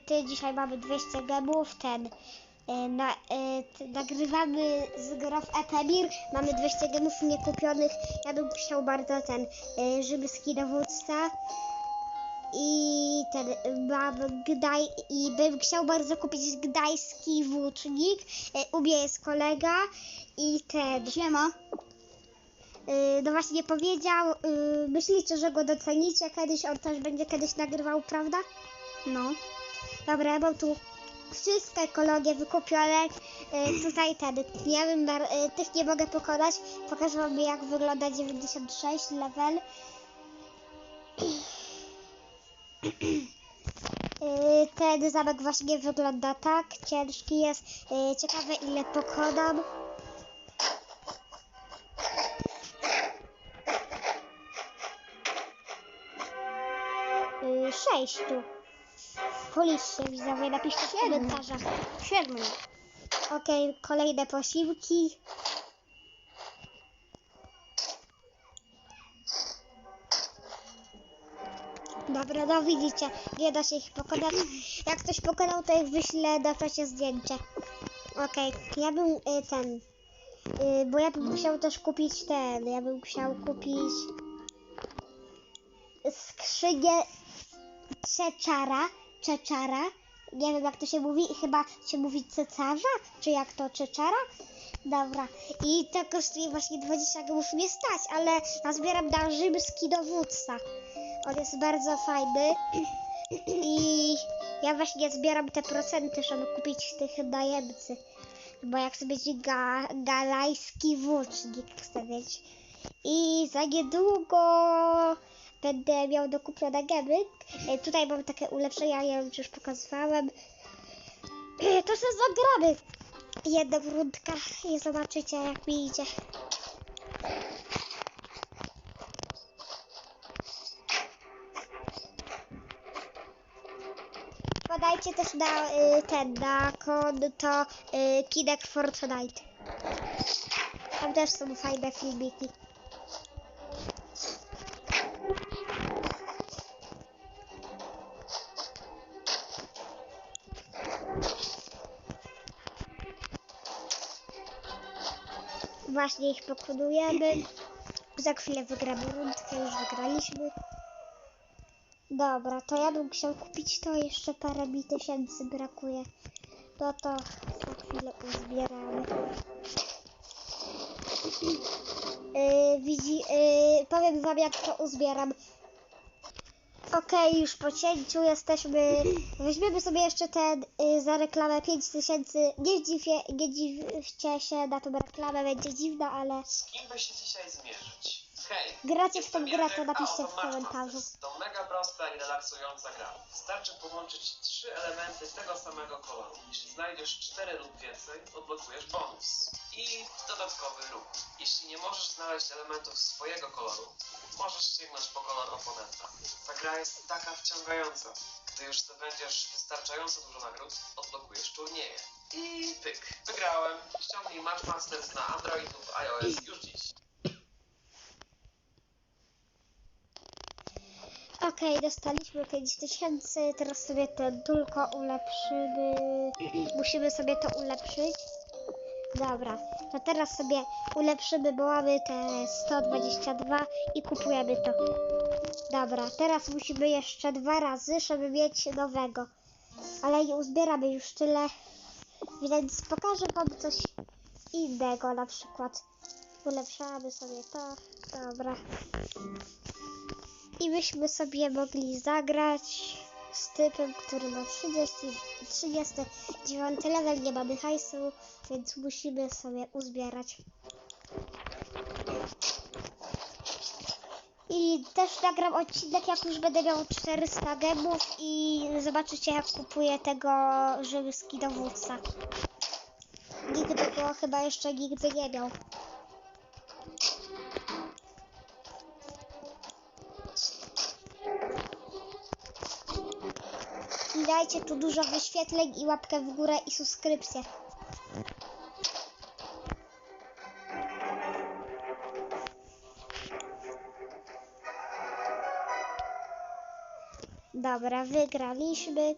Ty dzisiaj mamy 200 gemów, ten. y, Na, y, nagrywamy z Grof Etemir, mamy 200 gemów niekupionych. Ja bym chciał bardzo ten, y, żybski dowódca. I ten, y, mam Gdaj, i bym chciał bardzo kupić gdański włócznik. Y, U mnie jest kolega i ten. Siema. Y, no właśnie powiedział, y, myślicie, że go docenicie kiedyś, on też będzie kiedyś nagrywał, prawda? No. Dobra, mam tu wszystkie ekologie wykupione. Y, tutaj ten, ja bym y, tych nie mogę pokonać. Pokażę wam jak wygląda 96 level. Y, Ten zamek właśnie wygląda tak, ciężki jest. Y, Ciekawe ile pokonam. Y, Sześciu. Policzcie widzowie, napiszcie w komentarzach. Siedmiu. Okej, kolejne posiłki. Dobra, no widzicie, nie da się ich pokonać. Jak ktoś pokonał, to ich wyślę na czasie zdjęcie. Okej, ja bym y, ten, y, bo ja bym chciał też kupić ten, ja bym chciał kupić skrzynię Czeczara, Czeczara, nie wiem jak to się mówi, chyba się mówi cecarza, czy jak to Czeczara? Dobra, i to kosztuje właśnie 20 gemów mnie stać, ale ja zbieram na rzymski dowódca. On jest bardzo fajny i ja właśnie zbieram te procenty, żeby kupić tych najemcy. Bo jak mieć ga, galajski włócznik, chcę mieć. I za niedługo będę miał do kupione gemy. E, Tutaj mam takie ulepszenia, ja już pokazywałem. E, To się zagramy. Jedna rundka i zobaczycie jak mi idzie. Podajcie też na y, ten, na konto y, Kinek Fortnite. Tam też są fajne filmiki. Właśnie ich pokonujemy. Za chwilę wygramy rundkę, już wygraliśmy. Dobra, to ja bym chciał kupić to, jeszcze parę mi tysięcy brakuje. No to za chwilę uzbieramy. Yy, widzi, yy, powiem wam jak to uzbieram. Okej, już po cięciu jesteśmy. Weźmiemy sobie jeszcze ten y, za reklamę 5000. Nie, dziwię, nie dziwcie się na tą reklamę, będzie dziwna, ale Z kim by się dzisiaj zmierzyć? Hej! gracie w tą grę, to napiszcie w komentarzu. To mega prosta i relaksująca gra. Wystarczy połączyć trzy elementy tego samego koloru. Jeśli znajdziesz cztery lub więcej, odblokujesz bonus. I dodatkowy ruch. Jeśli nie możesz znaleźć elementów swojego koloru, możesz sięgnąć po kolor oponenta. Ta gra jest taka wciągająca. Gdy już zdobędziesz wystarczająco dużo nagród, odblokujesz turnieje. I pyk. Wygrałem. Ściągnij Match Masters na Android lub iOS już dziś. Okej, dostaliśmy 5000, teraz sobie to tylko ulepszymy. Musimy sobie to ulepszyć. Dobra, to teraz sobie ulepszymy, bo mamy te 122 i kupujemy to. Dobra, teraz musimy jeszcze dwa razy, żeby mieć nowego. Ale nie uzbieramy już tyle, więc pokażę wam coś innego, na przykład ulepszamy sobie to. Dobra i byśmy sobie mogli zagrać z typem, który ma 30, 39 level, nie mamy hajsu, więc musimy sobie uzbierać. I też nagram odcinek, jak już będę miał 400 gemów i zobaczycie, jak kupuję tego rzymski dowódca. Nigdy go chyba jeszcze nigdy nie miał. Dajcie tu dużo wyświetleń i łapkę w górę i subskrypcję. Dobra, wygraliśmy.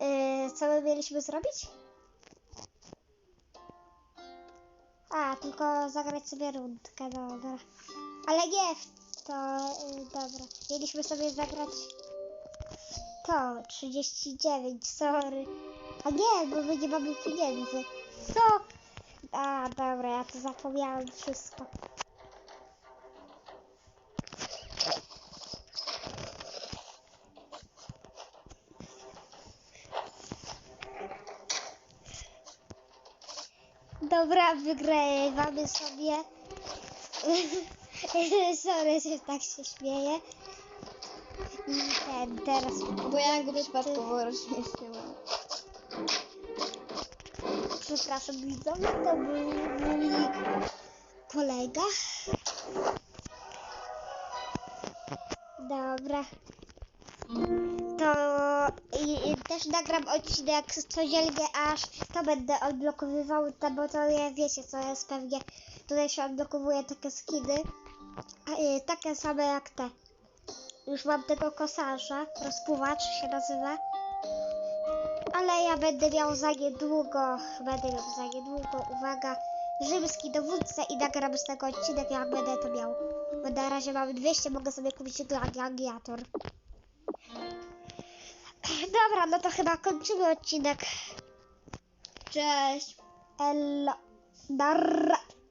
Yy, co my mieliśmy zrobić? A, tylko zagrać sobie rundkę, dobra. Ale nie to, yy, dobra. Mieliśmy sobie zagrać to, 39, sorry. A nie, bo my nie mamy pieniędzy. Co? A, dobra, ja to zapomniałam wszystko. Dobra, wygrywamy sobie. Sorry, że tak się śmieję. Ten, teraz... Bo ja go przypadkowo rozśmieszyłam. Przepraszam widzowie, to był mój kolega. Dobra. To i, i też nagram odcinek codziennie, aż to będę odblokowywał, to, bo to ja wiecie co jest pewnie. Tutaj się odblokowuje takie skiny, y, takie same jak te. Już mam tego kosarza, rozpływacz się nazywa. Ale ja będę miał za niedługo, będę miał za niedługo, uwaga, rzymski dowódca i nagram z tego odcinek, jak będę to miał. Bo na razie mam 200, mogę sobie kupić gladiator. Dobra, no to chyba kończymy odcinek. Cześć! Elo. Darra.